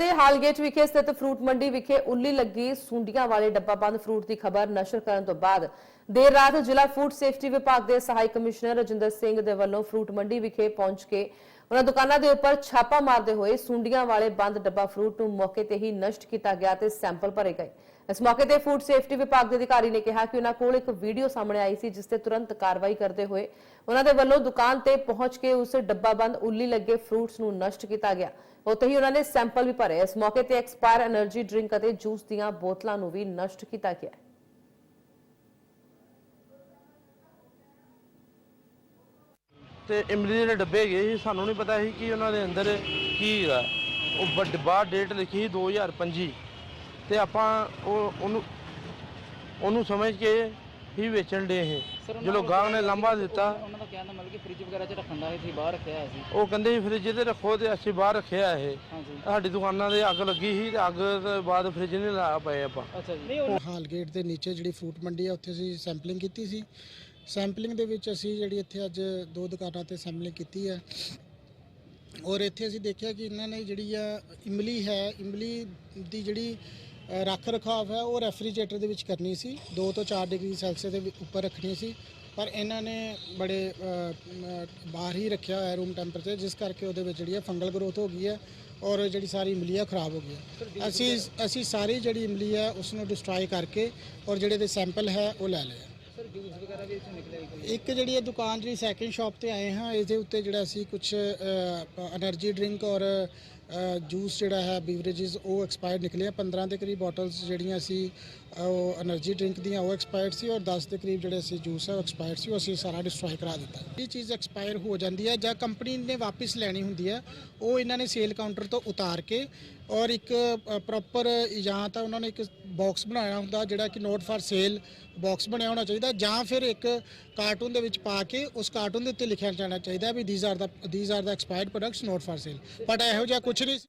ਦੇ ਹਾਲਗੇਟ ਵਿਖੇ ਸਥਿਤ ਫਰੂਟ ਮੰਡੀ ਵਿਖੇ ਉੱਲੀ ਲੱਗੀ ਸੁੰਡੀਆਂ ਵਾਲੇ ਡੱਬਾਬੰਦ ਫਰੂਟ ਦੀ ਖਬਰ ਨਸ਼ਰ ਕਰਨ ਤੋਂ ਬਾਅਦ। ਦੇਰ ਰਾਤ ਜ਼ਿਲ੍ਹਾ ਫੂਡ ਸੇਫਟੀ ਵਿਭਾਗ ਦੇ ਸਹਾਇਕ ਕਮਿਸ਼ਨਰ ਰਜਿੰਦਰ ਸਿੰਘ ਦੇ ਵੱਲੋਂ ਫਰੂਟ ਮੰਡੀ ਵਿਖੇ ਪਹੁੰਚ ਕੇ ਉਹਨਾਂ ਦੁਕਾਨਾਂ ਦੇ ਉੱਪਰ ਛਾਪਾ ਮਾਰਦੇ ਹੋਏ ਸੁੰਡੀਆਂ ਵਾਲੇ ਬੰਦ ਡੱਬਾ ਫਰੂਟ ਨੂੰ ਮੌਕੇ ਤੇ ਹੀ ਨਸ਼ਟ ਕੀਤਾ ਗਿਆ ਤੇ ਸੈਂਪਲ ਭਰੇ ਗਏ। ਇਸ ਮੌਕੇ ਤੇ ਫੂਡ ਸੇਫਟੀ ਵਿਭਾਗ ਦੇ ਅਧਿਕਾਰੀ ਨੇ ਕਿਹਾ ਕਿ ਉਹਨਾਂ ਕੋਲ ਇੱਕ ਵੀਡੀਓ ਸਾਹਮਣੇ ਆਈ ਸੀ, ਜਿਸ ਤੇ ਤੁਰੰਤ ਕਾਰਵਾਈ ਕਰਦੇ ਹੋਏ ਉਹਨਾਂ ਦੇ ਵੱਲੋਂ ਦੁਕਾਨ ਤੇ ਪਹੁੰਚ ਕੇ ਉਸ ਡੱਬਾ ਬੰਦ ਉੱਲੀ ਲੱਗੇ ਫਰੂਟਸ ਨੂੰ ਨਸ਼ਟ ਕੀਤਾ ਗਿਆ। ਉੱਥੇ ਹੀ ਉਹਨਾਂ ਨੇ ਸੈਂਪਲ ਵੀ ਭਰੇ। ਇਸ ਮੌਕੇ ਤੇ ਐਕਸਪਾਇਰ એનર્ਜੀ ਡਰਿੰਕ ਅਤੇ ਜੂਸ ਦੀਆਂ ਬੋਤਲਾਂ ਨੂੰ ਵੀ ਨਸ਼ਟ ਕੀਤਾ ਗਿਆ। ਤੇ ਇਮਲੀ ਦੇ ਡੱਬੇ ਹੈਗੇ ਸੀ ਸਾਨੂੰ ਨਹੀਂ ਪਤਾ ਸੀ ਕਿ ਉਹਨਾਂ ਦੇ ਅੰਦਰ ਕੀ ਹੈਗਾ। ਉਹ ਬ- ਡੱਬਾ ਡੇਟ ਲਿਖੀ ਸੀ 2025 ਤੇ ਆਪਾਂ ਉਹ ਉਹਨੂੰ ਉਹਨੂੰ ਸਮਝ ਕੇ ਹੀ ਵੇਚਣ ਦੇ ਇਹ। ਉਹਨਾਂ ਜਦੋਂ ਗਾਹਕ ਨੇ ਕਿ ਦਿੱਤਾ। ਉਹਨਾਂ ਦਾ ਕਹਿਣ ਦਾ ਮਤਲਬ ਕਿ ਫ੍ਰਿਜ ਵਗੈਰਾ 'ਚ ਰੱਖਣ ਦਾ ਸੀ ਬਾਹਰ ਰੱਖਿਆ ਹੋਇਆ ਸੀ। ਉਹ ਕਹਿੰਦੇ ਸੀ ਫ੍ਰਿਜ ਤੇ ਰੱਖੋ ਤੇ ਅਸੀਂ ਬਾਹਰ ਰੱਖਿਆ ਇਹ। ਹਾਂਜੀ। ਸਾਡੀ ਦੁਕਾਨਾਂ ਦੇ ਅੱਗ ਲੱਗੀ ਸੀ ਤੇ ਅੱਗ ਤੋਂ ਬਾਅਦ ਫ੍ਰਿਜ ਨਹੀਂ ਲਾਇਆ ਪਏ ਆਪਾਂ। ਅੱਛਾ ਜੀ। ਨਹੀਂ ਹਾਲਗੇਟ ਦੇ ਨੀਚੇ ਜਿਹੜੀ ਫਰੂਟ ਮੰਡੀ ਆ ਉੱਥੇ ਅਸੀਂ ਸੈਂਪਲਿੰਗ ਕੀਤੀ ਸੀ। ਸੈਂਪਲਿੰਗ ਦੇ ਵਿੱਚ ਅਸੀਂ ਜਿਹੜੀ ਇੱਥੇ ਅੱਜ ਦੋ ਦੁਕਾਨਾਂ ਤੇ ਸੈਂਪਲਿੰਗ ਕੀਤੀ ਹੈ। ਔਰ ਇੱਥੇ ਅਸੀਂ ਦੇਖਿਆ ਕਿ ਇਹਨਾਂ ਨੇ ਜਿਹੜੀ ਆ ਇਮਲੀ ਹੈ ਇਮਲੀ ਦੀ ਜਿਹੜੀ ਰੱਖ ਰਖਾਵ ਹੈ ਉਹ ਰੈਫਰੀਜਰੇਟਰ ਦੇ ਵਿੱਚ ਕਰਨੀ ਸੀ। 2 ਤੋਂ 4 ਡਿਗਰੀ ਸੈਲਸੀਅਸ ਦੇ ਉੱਪਰ ਰੱਖਣੀ ਸੀ। ਪਰ ਇਹਨਾਂ ਨੇ ਬੜੇ ਬਾਹਰ ਹੀ ਰੱਖਿਆ ਹੋਇਆ ਰੂਮ ਟੈਂਪਰੇਚਰ ਜਿਸ ਕਰਕੇ ਉਹਦੇ ਵਿੱਚ ਜਿਹੜੀ ਹੈ ਫੰਗਲ ਗਰੋਥ ਹੋ ਗਈ ਹੈ ਔਰ ਜਿਹੜੀ ਸਾਰੀ ਇਮਲੀ ਆ ਖਰਾਬ ਹੋ ਗਈ ਹੈ। ਅਸੀਂ ਅਸੀਂ ਸਾਰੀ ਜਿਹੜੀ ਇਮਲੀ ਹੈ ਉਸ ਨੂੰ ਡਿਸਟਰੋਏ ਕਰਕੇ ਔਰ ਜਿਹੜੇ ਦੇ ਸੈਂਪਲ ਹੈ ਉਹ ਲੈ ਲਏ ਆ। ਇੱਕ ਜਿਹੜੀ ਇਹ ਦੁਕਾਨ ਜਿਹੜੀ ਸੈਕਿੰਡ ਸ਼ਾਪ ਤੇ ਆਏ ਹਾਂ ਇਸ ਦੇ ਉੱਤੇ ਜਿਹੜਾ ਅਸੀਂ ਕੁਝ ਐਨਰਜੀ ਡਰਿੰਕ ਔਰ ਜੂਸ ਜਿਹੜਾ ਹੈ ਬੀਵਰੇजेस ਉਹ ਐਕਸਪਾਇਰ ਨਿਕਲੇ ਆ। 15 ਦੇ ਕਰੀਬ ਬੋਟਲਸ ਜਿਹੜੀਆਂ ਸੀ, ਉਹ એનર્ਜੀ ਡਰਿੰਕ ਦੀਆਂ, ਉਹ ਐਕਸਪਾਇਰ ਸੀ ਔਰ 10 ਦੇ ਕਰੀਬ ਜਿਹੜੇ ਸੀ ਜੂਸ ਹੈ ਉਹ ਐਕਸਪਾਇਰ ਸੀ। ਉਹ ਅਸੀਂ ਸਾਰਾ ਡਿਸਟਰੋਏ ਕਰਾ ਦਿੱਤਾ। ਇਹ ਚੀਜ਼ ਐਕਸਪਾਇਰ ਹੋ ਜਾਂਦੀ ਹੈ ਜਾਂ ਕੰਪਨੀ ਨੇ ਵਾਪਸ ਲੈਣੀ ਹੁੰਦੀ ਹੈ, ਉਹ ਇਹਨਾਂ ਨੇ ਸੇਲ ਕਾਊਂਟਰ ਤੋਂ ਉਤਾਰ ਕੇ ਔਰ ਇੱਕ ਪ੍ਰੋਪਰ ਜਾਂ ਤਾਂ ਉਹਨਾਂ ਨੇ ਇੱਕ ਬਾਕਸ ਬਣਾਇਆ ਹੁੰਦਾ ਜਿਹੜਾ ਕਿ ਨੋਟ ਫਾਰ ਸੇਲ ਬਾਕਸ ਬਣਿਆ ਹੋਣਾ ਚਾਹੀਦਾ, ਜਾਂ ਫਿਰ ਇੱਕ ਕਾਰਟੂਨ ਦੇ ਵਿੱਚ ਪਾ ਕੇ ਉਸ ਕਾਰਟੂਨ ਦੇ ਉੱਤੇ ਲਿਖਿਆ ਜਾਣਾ ਚਾਹੀਦਾ ਵੀ these are the these are the expired products not for sale but ਇਹੋ ਜਿਹਾ ਕੁਝ ਨਹੀਂ ਸੀ।